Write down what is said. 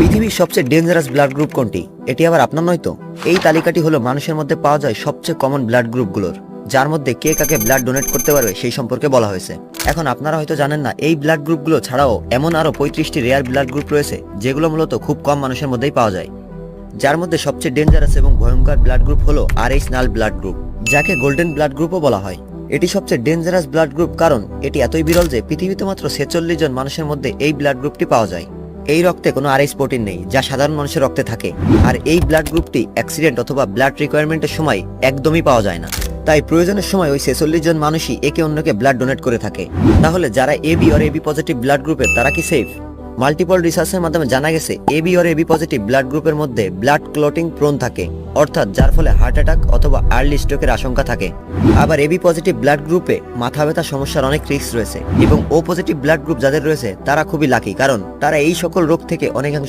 পৃথিবীর সবচেয়ে dangerous blood group কোনটি? এটি আবার আপনার নয় তো? এই তালিকাটি হলো মানুষের মধ্যে পাওয়া যায় সবচেয়ে কমন ব্লাড গ্রুপগুলোর যার মধ্যে কে কাকে ব্লাড ডোনেট করতে পারবে সেই সম্পর্কে বলা হয়েছে। এখন আপনারা হয়তো জানেন না, এই ব্লাড গ্রুপগুলো ছাড়াও এমন আরও পঁয়ত্রিশটি রেয়ার ব্লাড গ্রুপ রয়েছে, যেগুলো মূলত খুব কম মানুষের মধ্যেই পাওয়া যায়। যার মধ্যে সবচেয়ে ডেঞ্জারাস এবং ভয়ঙ্কর ব্লাড গ্রুপ হলো R H null blood group যাকে গোল্ডেন ব্লাড গ্রুপও বলা হয়। এটি সবচেয়ে ডেঞ্জারাস ব্লাড গ্রুপ কারণ এটি এতই বিরল যে পৃথিবীতে মাত্র ছেচল্লিশ জন মানুষের মধ্যে এই ব্লাড গ্রুপটি পাওয়া যায়। এই রক্তে কোনো আরএইচ প্রোটিন নেই, যা সাধারণ মানুষের রক্তে থাকে। আর এই ব্লাড গ্রুপটি অ্যাক্সিডেন্ট অথবা ব্লাড রিকোয়ারমেন্টের সময় একদমই পাওয়া যায় না। তাই প্রয়োজনের সময় ওই ছেচল্লিশ জন মানুষই একে অন্যকে ব্লাড ডোনেট করে থাকে। তাহলে যারা AB or AB positive blood গ্রুপের তারা কি সেফ মাল্টিপল রিসার্চের মাধ্যমে জানা গেছে AB or AB positive blood গ্রুপের মধ্যে ব্লাড ক্লোটিং প্রোন থাকে, অর্থাৎ যার ফলে হার্ট অ্যাটাক অথবা আর্লি স্ট্রোকের আশঙ্কা থাকে। আবার এবি পজিটিভ ব্লাড গ্রুপে মাথা ব্যথা সমস্যার অনেক রিস্ক রয়েছে এবং ও পজিটিভ ব্লাড গ্রুপ যাদের রয়েছে, তারা খুবই লাকি কারণ তারা এই সকল রোগ থেকে অনেকাংশ